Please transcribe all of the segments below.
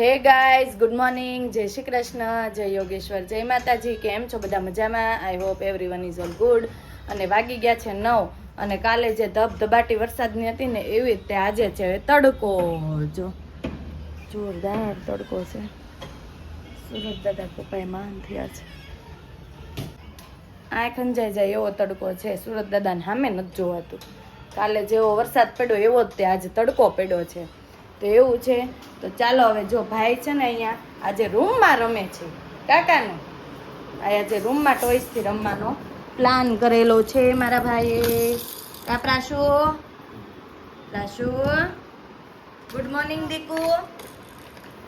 Hey guys, good morning. જય શ્રી કૃષ્ણ. જય યોગેશ્વર. જય માતાજી. કેમ છો બધા મજામાં? I hope everyone is all good અને વાગી ગયા છે નવ. અને કાલે જે ધબધબાટી વરસાદની હતી ને, એવી રીતે આજે છે તડકો. જો, જોરદાર તડકો છે. સુરત દાદા પપ્પાએ માન થયા છે. આ ખંજાઈ જાય એવો તડકો છે. સુરત દાદાને સામે નથી જોવાતું. કાલે જેવો વરસાદ પડ્યો એવો જ તે આજે તડકો પડ્યો છે. તો એવું છે? તો ચાલો હવે જો ભાઈ છે ને અહીંયા આજે રૂમમાં રમે છે. કાકાનો? આજે રૂમમાં ટોયસથી રમવાનો પ્લાન કરેલો છે મારા ભાઈએ. કા પ્રાશુ? પ્રાશુ? Good morning દીકુ.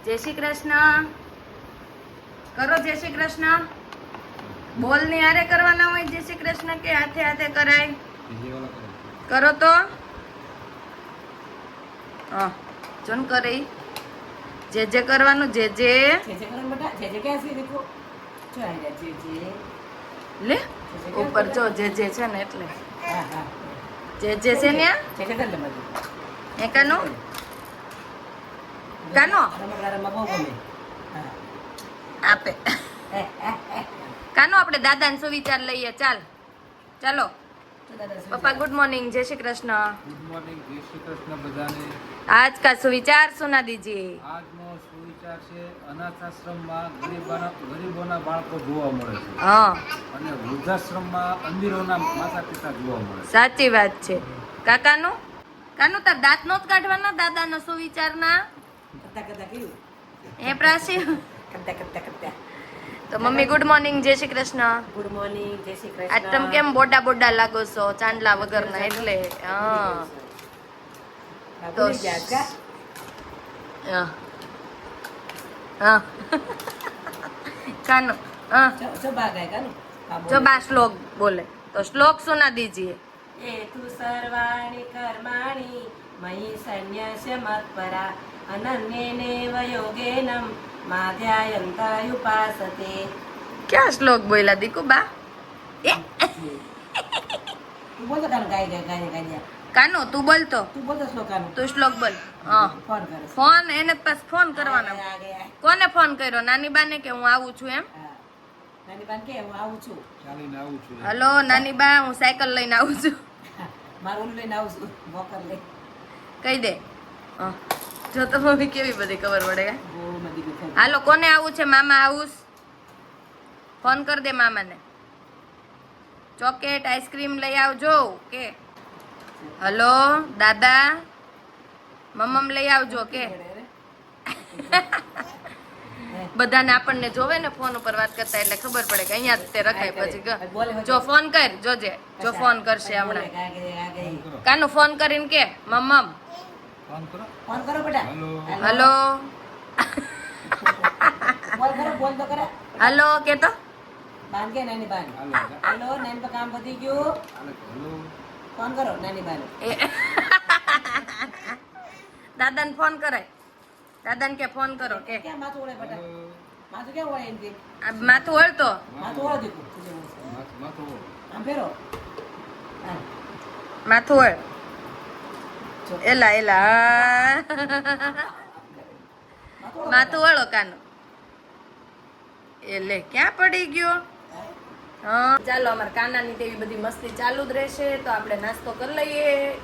જય શ્રી કૃષ્ણ. કરો જય શ્રી કૃષ્ણ. બોલની હારે કરવાના હોય જય શ્રી કૃષ્ણ કે હાથે હાથે કરાય? કરો તો. હા. જોન કરે. જે જે કરવાનું જે જે. લે ઉપર જો જે જે છે ને એટલે. જે જે છે ને એ કાનો? કાનો? આપે. કાનો આપણે દાદાને સુવિચાર લઈએ. ચાલ. ચાલો. પપ્પા ગુડ મોર્નિંગ જય શ્રી કૃષ્ણ. ગુડ મોર્નિંગ જય શ્રી કૃષ્ણ બધાને. આજ કા સુવિચાર સુના દીજીએ આજનો સુવિચાર છે અનાથ આશ્રમમાં ગરીબોના ગરીબોના બાળકો જોવા મળે છે. હા. અને વૃદ્ધાશ્રમમાં અંધીરોના માતા પિતા જોવા મળે છે. સાચી વાત છે. કાકાનું? કાનું તાર દાંત નો જ કાઢવાના દાદાના સુવિચારના? કરતા કરતા કેવું એ પ્રાસી? કરતા કરતા કરતા તો મમ્મી ગુડ મોર્નિંગ જય શ્રી કૃષ્ણ. ગુડ મોર્નિંગ જય શ્રી કૃષ્ણ. આજ તમે કેમ બોડા બોડા લાગો છો? ચાંદલા વગરના એટલે. હા. તો? હા. હા. કાનો હા. જો- બા શ્લોક બોલે. તો શ્લોક સુના દીજીએ. એ તું સર્વાણી કર્માણી મયી સન્યસ્ય મત્પરા અનન્યેનેવ યોગેનમ માધ્યાયંતાયુપાસતે ક્યાં શ્લોક બોલ્યા દીકુ બા એ તું બોલતો કાનું ગાય ગાય ગાય ગાય કાનો તું બોલતો તું બોલતો તું શ્લોક બોલ હા ફોન કરે ફોન એને પાસ ફોન કરવાનો કોને ફોન કર્યો નાની બાને કે હું આવું છું એમ નાની બાને કે હું આવું છું ચાલીને આવું છું હલો નાની બા હું સાયકલ લઈને આવું છું. મારું લઈને આવું છું. વોકર લઈ કહી દે. હા. જો તો મમ્મી કેવી બધી ખબર પડે. હાલો કોને આવું છે? મામા હાઉસ ફોન કર દે મામાને. ચોકેટ આઈસ્ક્રીમ લઈ આવજો. કે? હલો દાદા? મમ્મ લઈ આવજો કે? બધાને આપણને જોવે ને ફોન ઉપર વાત કરતા એટલે ખબર પડે કે અહીંયા તે રખાય પછી જો ફોન કર જોજે. જો ફોન કરશે હમણાં. કાનું ફોન કરીને કે? મમ્મ ફોન કરો. ફોન કરો બેટા હલો. હલો બોલ કરો બોલ તો કરે હલો કે તો બાન કે નાની બાન? હાલો. નાની પર કામ પતી ગયું. ફોન કરો નાની બાન. દાદાને ફોન કરાય. દાદાને કે ફોન કરો કે. માથું ઓળે બટા? માથું કેવું ઓળે એમથી માથું વળતો માથું ઓળે દીકું માથું ઓળો. આમ ફેરો. માથું ઓળ. એલા એલા. માથું વળો કાનું. એ ક્યાં પડી ગયો? ચાલો અમારે કાનાની તેવી બધી મસ્તી ચાલુ જ રહેશે તો આપણે નાસ્તો કરી લઈએ.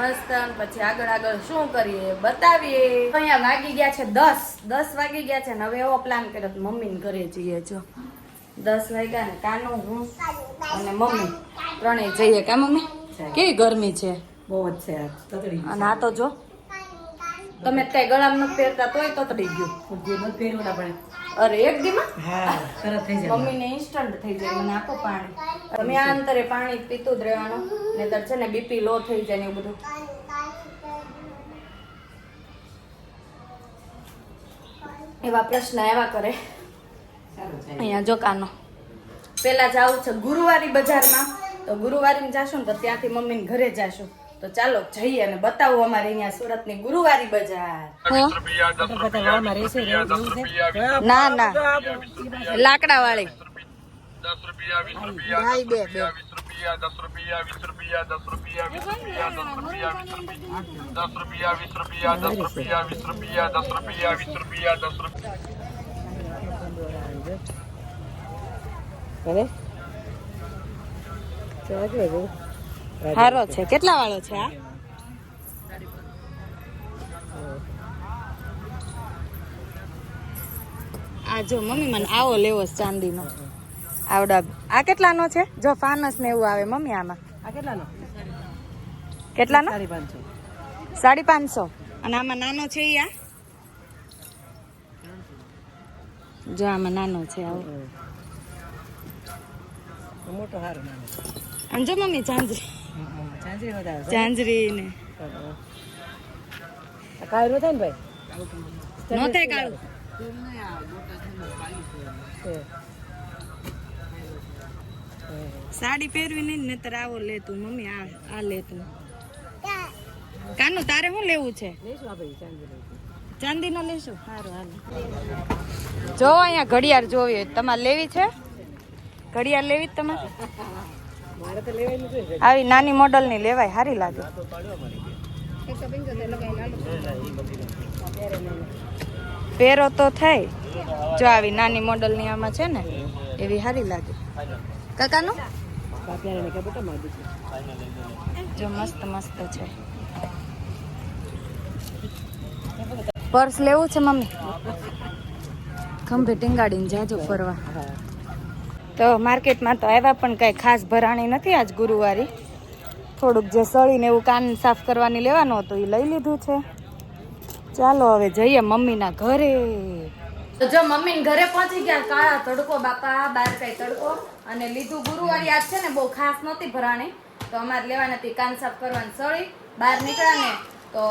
મસ્ત પછી આગળ આગળ શું કરીએ બતાવીએ. અહીંયા વાગી ગયા છે દસ. દસ વાગી ગયા છે ને હવે એવો પ્લાન કર્યો મમ્મીને ઘરે જઈએ જો. દસ વાગ્યા ને કાનું હું અને મમ્મી. ત્રણેય જઈએ કા મમ્મી? કેવી ગરમી છે? બહુ જ છે. અને આ તો જો તમે કઈ ગળામાં નથી પહેરતા તોય તતડી ગયું. જે નથી પહેર્યું ના પડે અરે એક દીમાં? હા તરત થઈ જાય. મમ્મીને ઇન્સ્ટન્ટ થઈ જાય. મને આપો પાણી. તમે આ અંતરે પાણી પીતું જ રહેવાનું. નહીતર છે ને બીપી લો થઈ જાય ને એવું બધું. એવા પ્રશ્ન આવ્યા કરે. અહીંયા જો કાનો. પેલા જવું છે ગુરુવારી બજારમાં. તો ગુરુવારે જાશું ને તો ત્યાંથી મમ્મીને ઘરે જાશું. તો ચાલો જઈએ અને બતાવો અમારે અહીંયા સુરતની ગુરુવારી બજાર. ના ના. લાકડા વાળી હવે? ચાલો સારો છે. કેટલા વાળો છે આ? આ જો મમ્મી મને આવો લેવો ચાંદીનો. આવડા. આ કેટલાનો છે? જો ફાનસ ને એવું આવે મમ્મી આમાં. આ કેટલાનો? કેટલાનો? સાડી પાંચસો. સાડી પાંચસો. અને આમાં નાનો છે આ? જો આમાં નાનો છે આવો. મોટો હારો નાનો અને જો મમ્મી ચાંદરી ચાંદરી વધારે. ને કાળું થાય ને ભાઈ? નો થાય કાળું. સાડી પહેરવી નહીં ને તારે આવો લે તું. મમ્મી આ આ લે તું. કાનું તારે શું લેવું છે? ચાંદી નો લેશું? સારું હાલ જો અહીંયા ઘડિયાળ જોવી તમારે લેવી છે? ઘડિયાળ લેવી તમારે? આવી નાની મોડલની લેવાય સારી લાગે. પહેરો તો થાય. જો આવી નાની મોડલની આમાં છે ને એવી સારી લાગે. કાકાનું? જો મસ્ત મસ્ત છે. પર્સ લેવું છે મમ્મી? ખંભે ટીંગાડીને જાજો ફરવા. તો માર્કેટમાં તો આવ્યા પણ કાંઈ ખાસ ભરાણી નથી આજ ગુરુવારી. થોડુંક જે સળીને એવું કાન સાફ કરવાની લેવાનું હતું એ લઈ લીધું છે. ચાલો હવે જઈએ મમ્મીના ઘરે. તો જો મમ્મી ઘરે પહોંચી ગયા કાળા તડકો બાપા બાર કઈ તડકો. અને લીધું ગુરુવારી આજ છે ને બહુ ખાસ નહોતી ભરાણી. તો અમારે લેવાની હતી કાન સાફ કરવાની સળી. બહાર નીકળ્યા ને તો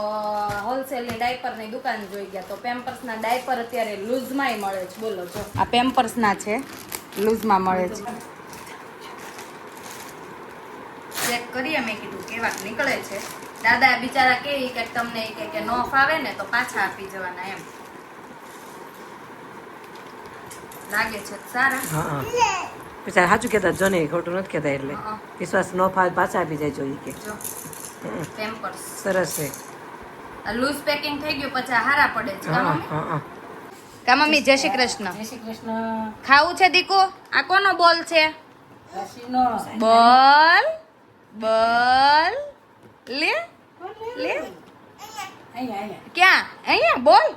હોલસેલની ડાયપરની દુકાન જોઈ ગયા. તો પેમ્પર્સના ડાયપર અત્યારે લૂઝમાંય મળે છે. બોલો જો. આ પેમ્પર્સના છે. લૂઝમાં મળે છે. ચેક કરીએ મેં કીધું કેવાક નીકળે છે. દાદા બિચારા કે કે તમને કે કે નો ફાવે ને તો પાછા આપી જવાના એમ. લાગે છે સારા. હા પછી સાચું કહેતા જો ને ખોટું નથી કહેતા એટલે. વિશ્વાસ નો ફાવે પાછા આપી જાય જોઈએ કે. સરસ છે. લૂઝ પેકિંગ થઈ ગયું પછી આ હારા પડે છે કા મમ્મી? જય શ્રી કૃષ્ણ. જય શ્રી કૃષ્ણ. ખાવું છે દીકુ? આ કોનો બોલ છે? બોલ બોલ. લે લે. ક્યાં? અહીંયા બોલ.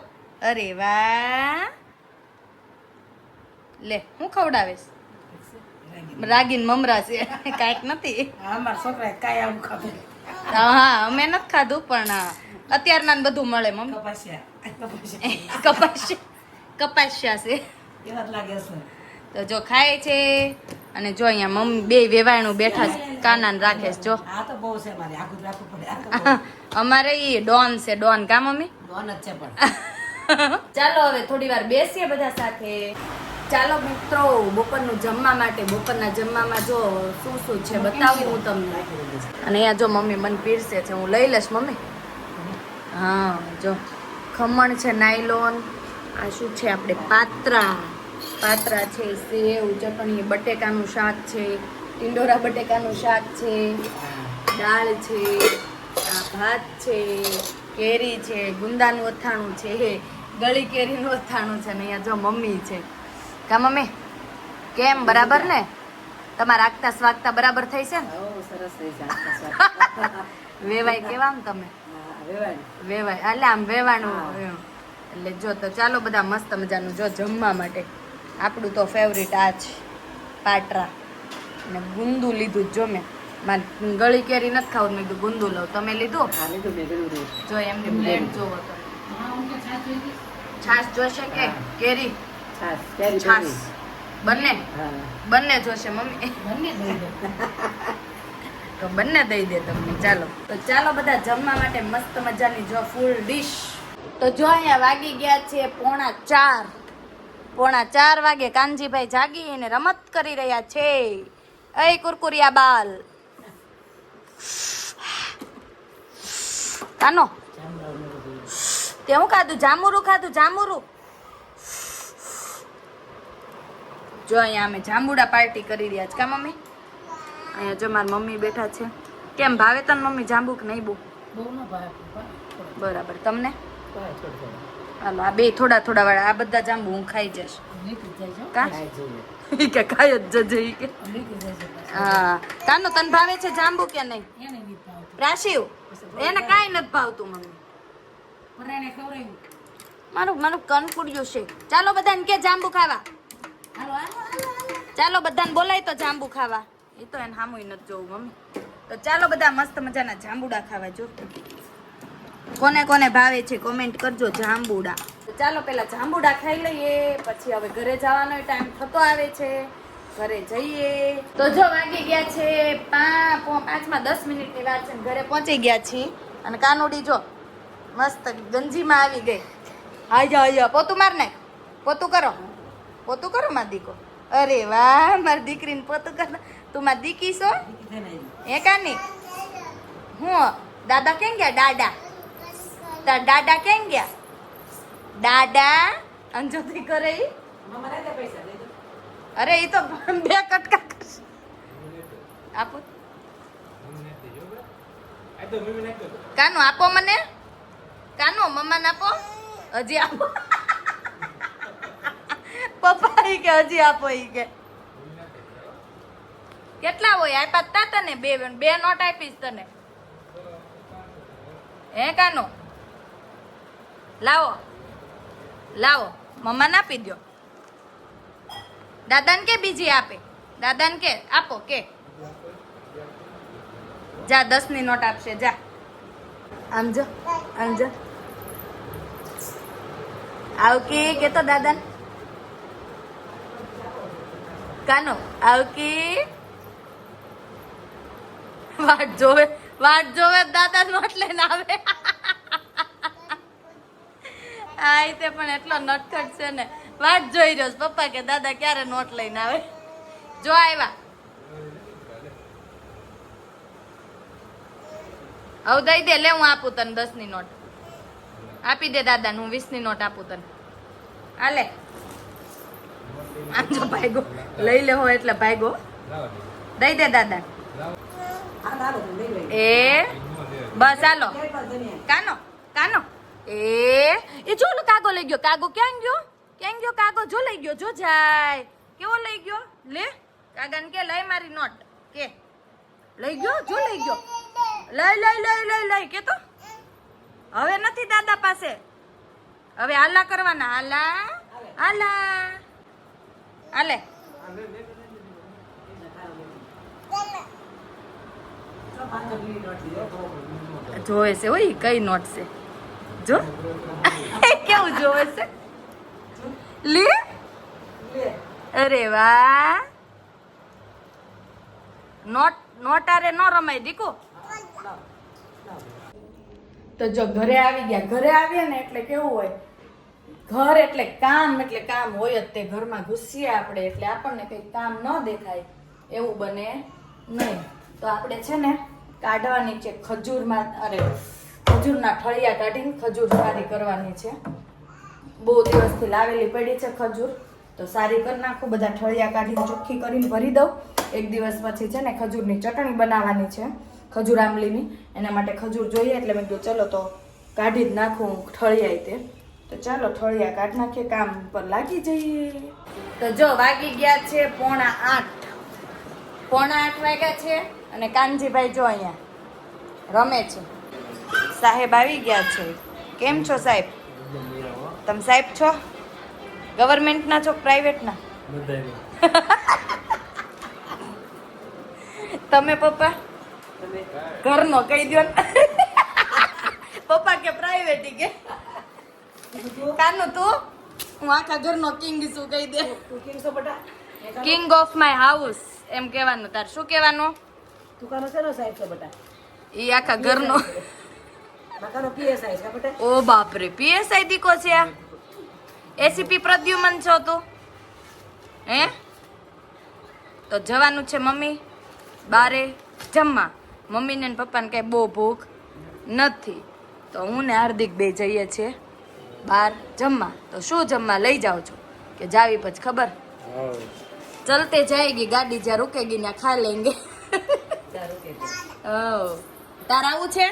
અરે વાહ. લે હું ખવડાવીશ? રાગીન. મમરા છે. કાંઈક નથી. હા મારા કાંઈ આવું ખાધું હા અમે નથી ખાધું પણ અત્યારના બધું મળે મમ્મી. કપાસિયા. કપાસિયા. કપાસ કપાસ્યા છે એવા લાગે છે તો જો ખાય છે અને જો અહીંયા મમ્મી બે વેવાયણું બેઠા છે કાનાને રાખે છે જો. આ તો બહુ છે મારે આખું રાખવું પડે આ તો બહુ. અમારે એ ડોન છે ડોન કા મમ્મી? ડોન જ છે પણ. ચાલો હવે થોડી વાર બેસીએ બધા સાથે. ચાલો મિત્રો બપોરનું જમવા માટે બપોરના જમવામાં જો શું શું છે બતાવું હું તમને. અને અહીંયા જો મમ્મી મને પીરસે છે હું લઈ લઈશ મમ્મી. હા જો. ખમણ છે નાયલોન આ શું છે આપણે? પાત્રા. પાત્રા છે સેવ ચટણી બટેકાનું શાક છે ટિંડોરા બટેકાનું શાક છે દાળ છે આ ભાત છે કેરી છે ગુંદાનું અથાણું છે ગળી કેરીનું અથાણું છે ને અહીંયા જો મમ્મી છે. કા મમ્મી? કેમ? બરાબર ને? તમારા આગતા સ્વાગતા બરાબર થઈ છે ને? સરસ થઈ છે વેવાય કેવા તમે? વેવાય. વેવાય. એટલે આમ વેવાનું. એટલે જો તો ચાલો બધા મસ્ત મજાનું જો જમવા માટે. આપણું તો ફેવરિટ આ છે પાટરા. અને ગુંદુ લીધું જ મેં. મારે ગળી કેરી નથી ખાવું મેં કીધું ગુંદુ લઉં. તમે લીધું? હા, લીધું મેં લીધું. જો એમની પ્લેટ જોવો તો. છાશ જોશે કે કેરી? છાશ, કેરી છાશ. બંને? બંને જોશે મમ્મી. તો બંને દઈ દે તમને. ચાલો. તો ચાલો બધા જમવા માટે મસ્ત મજાની જો ફૂલ ડીશ તો જો અહીંયા વાગી ગયા છે પોણા ચાર. પોણા ચાર વાગે કાનજીભાઈ જાગી અને રમત કરી રહ્યા છે. અય કુરકુરિયા બાલ. કાનો? તે હું ખાધું? જામુરું ખાધું? જામુરું? જો અહીંયા અમે જાંબુડા પાર્ટી કરી રહ્યા છે. કા મમ્મી? અહીંયા જો મારી મમ્મી બેઠા છે. કેમ ભાવે તને મમ્મી જાંબુ કે નહીં બહુ? બહુ ન ભાવે બરાબર. તમને? હાલો આ બે થોડા થોડા વાળા આ બધા જાંબુ હું ખાઈ જઈશ કા? ખાઈ જ જજે કે. હા. તાનો તન ભાવે છે જાંબુ કે નહીં? એને નહીં ભાવતું રાશિવ એને કાંઈ નથી ભાવતું ખવડાવ્યું મારું મારું કનકુડિયું છે. ચાલો બધાને કે જાંબુ ખાવા. ચાલો બધાને બોલાય તો જાંબુ ખાવા. એ તો એને સામું નથી જોવું મમ્મી. તો ચાલો બધા મસ્ત મજાના જાંબુડા ખાવા જો. કોને કોને ભાવે છે કોમેન્ટ કરજો જાંબુડા. તો ચાલો પેલા જાંબુડા ખાઈ લઈએ પછી હવે ઘરે જવાનો ટાઈમ થતો આવે છે. ઘરે જઈએ. તો જો વાગી ગયા છે પા- પો- પાંચમાં દસ મિનિટની વાત છે ને ઘરે પહોંચી ગયા છીએ. અને કાનુડી જો મસ્ત ગંજીમાં આવી ગઈ. આજા આજા પોતું માર નાખ પોતું કરો. પોતું કરો માર દીકો. અરે વાહ મારી દીકરીને પોતું કર તું મારી દીકી છો એ કાની? હું દાદા કેમ ગયા? દાદા. તાર દાદા કેમ ગયા? દાદા? અંજોતી કરે. અરે એ તો બે કટકા કરશે. આપો. કાનો આપો મને? કાનો મમ્માને આપો? હજી આપો. પપ્પા એ કે હજી આપો ઈ કે. કેટલા હોય? આપ્યા તા તને બે બે નોટ આપીશ તને. હે કાનો? લાવો. લાવો. મમ્માને આપી દો દાદાને કે બીજી આપે? દાદાને કે, આપો કે. જા દસની નોટ આપશે, જા. આમ જો આમ જો. આવકી, કે તો દાદાને? કાનો? આવકી? વાટ જોવે વાટ જોવે દાદા નોટ લઈને આવે. આ તે પણ એટલો નટખટ છે ને. વાત જોઈ રહ્યો છે. પપ્પા કે દાદા ક્યારે નોટ લઈને આવે? જો આવ્યા હવે દઈ દે લે હું આપું તને દસની નોટ. આપી દે દાદા હું વીસની નોટ આપું તને. હાલે આમ જો ભાઈગો. લઈ લેવો એટલે ભાઈગો. દઈ દે દાદા. એ બસ હાલો. કાનો કાનો. એ એ જો લો કાગો લઈ ગયો. કાગો ક્યાં ગયો? ક્યાં ગયો કાગો? જો લઈ ગયો, જો જાય. કેવો લઈ ગયો? લે, કાગાને કે લઈ મારી નોટ. કે, લઈ ગયો? જો લઈ ગયો. લઈ લઈ લઈ લઈ લઈ. કે તો? હવે નથી દાદા પાસે. હવે હાલા કરવાના. મિલી નોટ દીધો. જોવે છે હોય કઈ નોટ છે? જો કેવું જોવે છે? લે. અરે વાહ. નોટ નોટારે ન રમાય દીકો. તો જો ઘરે આવી ગયા. ઘરે આવીએ ને એટલે કેવું હોય? ઘર એટલે કામ એટલે કામ હોય જ તે ઘરમાં ઘૂસીએ આપણે. એટલે આપણને કંઈ કામ ન દેખાય. એવું બને નહીં. તો આપણે છે ને કાઢવાની છે ખજૂરમાં અરે ખજૂરના ઠળિયા કાઢીને ખજૂર સારી કરવાની છે. બહુ દિવસથી લાવેલી પડી છે ખજૂર. તો સારી કરી નાખું, બધા ઠળિયા કાઢીને ચોખ્ખી કરીને ભરી દઉં. એક દિવસ પછી છે ને ખજૂરની ચટણી બનાવવાની છે, ખજૂર આંબલીની. એના માટે ખજૂર જોઈએ એટલે મેં કીધું, ચલો તો કાઢી જ નાખું ઠળિયા તે. તો ચાલો ઠળિયા કાઢી નાખીએ, કામ પર લાગી જઈએ. તો જો વાગી ગયા છે પોણા આઠ. પોણા આઠ વાગ્યા છે અને કાનજીભાઈ જો અહીંયા રમે છે. સાહેબ આવી ગયા છે. કેમ છો સાહેબ? તમે સાહેબ છો? ગવર્મેન્ટના છો પ્રાઇવેટના? તમે પપ્પા? ઘરનો કહી દો ને. પપ્પા કે પ્રાઇવેટ કે? કાનું તું? હું આખા ઘરનો કિંગ છું કહી દે. કિંગ ઓફ માય હાઉસ એમ કહેવાનું. તાર શું કહેવાનું? તું કાનો શેનો સાહેબ છો બટા? એ આખા ઘરનો બાકાનો પીએસઆઈ છે બટા ઓ બાપરે પીએસઆઈ દીકો છે આ? એસીપી પ્રદ્યુમન છો તું? હે? તો જવાનું છે મમ્મી બારે જમવા. મમ્મીને પપ્પાને કાંઈ બહુ ભૂખ નથી. તો હું ને હાર્દિક બે જઈએ છીએ બહાર જમવા. તો શું જમવા લઈ જાઓ છો? કે જાવી પછી ખબર? ચલતે જાયગી ગાડી જ્યાં રૂકેગી ત્યાં ખા લેંગે. તારા આવું છે?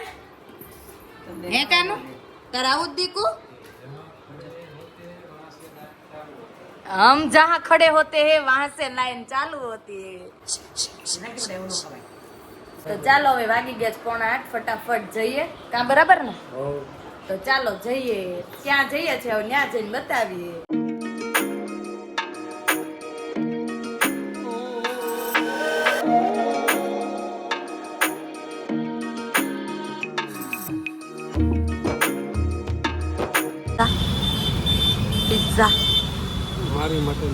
હે કાનું? તાર હમ જહા ખડે હોતે હે વહાં સે લાઈન ચાલુ હોતી તો ચાલો હવે વાગી ગયા પોણા આઠ ફટાફટ જઈએ. કાં બરાબર ને? તો ચાલો જઈએ. ક્યાં જઈએ છે? હવે ત્યાં જઈને બતાવીએ. પિઝા. મારી માટે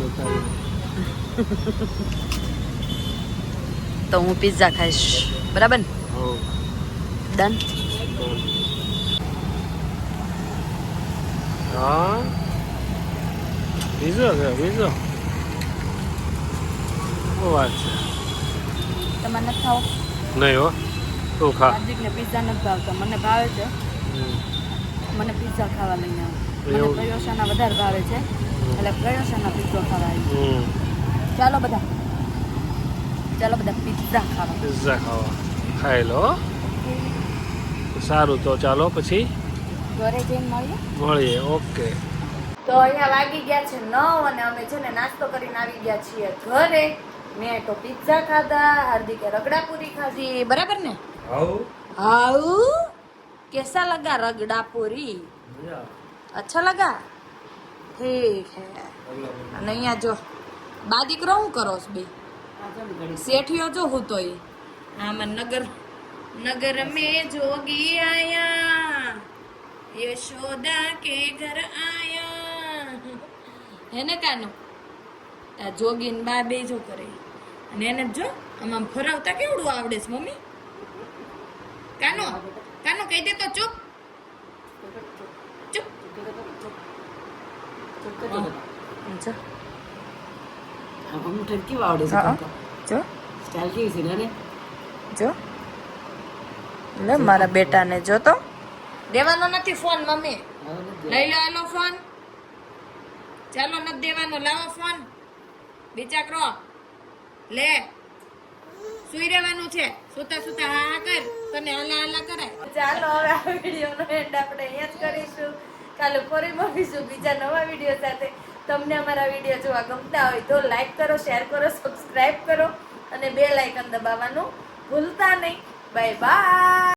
તો હું પિઝા ખાઈશ. બરાબર ને? ડન હા? બીજો છે બીજો શું વાત છે? તમારે નથી ખાવો? નહીં હો. તું ખા. હાર્દિકને પિઝા નથી ભાવતા. મને ભાવે છે. મને પિઝા ખાવા લઈને આવો. મને પ્રયોસાના વધારે ભાવે છે. એટલે પ્રયોસાના પીઝો ખાવા ચાલો બધા. ચાલો બધા પિઝા ખાવા. પિઝા ખાવા. ખાઈ લો સારું તો ચાલો પછી. ઘરે જઈને મળીએ. મળીએ ઓકે. તો અહીંયા વાગી ગયા છે નવ અને અમે છે ને નાસ્તો કરીને આવી ગયા છીએ ઘરે. મેં તો પિઝા ખાધા હાર્દિકે રગડા પૂરી ખાધી. બરાબર ને? હાઉ હાઉ કેસા લગા રગડા પૂરી? अच्छा लगा ઠીક હે અને અહીંયા જો બા દીકરો શું કરો છો બે શેઠિયો જો હું તો આમાં નગર નગર में જોગી આયા યશોદા કે ઘર આયા હે ને કાનો આ જોગીન બા બે જો કરે અને એને જો આમાં ફરાવતા કેવડું આવડે છે મમ્મી કાનો કાનો કહી દે તો ચૂપ ચૂપ જો કેવું આવડે છે જો સ્ટાઇલ કેવી છે ને જો લે મારા બેટાને જો તો. દેવાનો નથી ફોન મમ્મી. લઈ લો આલો ફોન. ચાલો નથી દેવાનો લાવો ફોન. બિચાકરો લે. સુઈ રહેવાનું છે. સુતા સુતા હા હા કર. તને હલા હલા કરાય. ચાલો હવે આ વિડીયોનો એન્ડ આપણે અહીંયા જ કરીશું. કાલે ફરી મળીશું બીજા નવા વીડિયો સાથે. તમને અમારા વીડિયો જોવા ગમતા હોય તો લાઈક કરો શેર કરો સબસ્ક્રાઈબ કરો અને બે લાઇકન દબાવવાનું ભૂલતા નહીં. Bye bye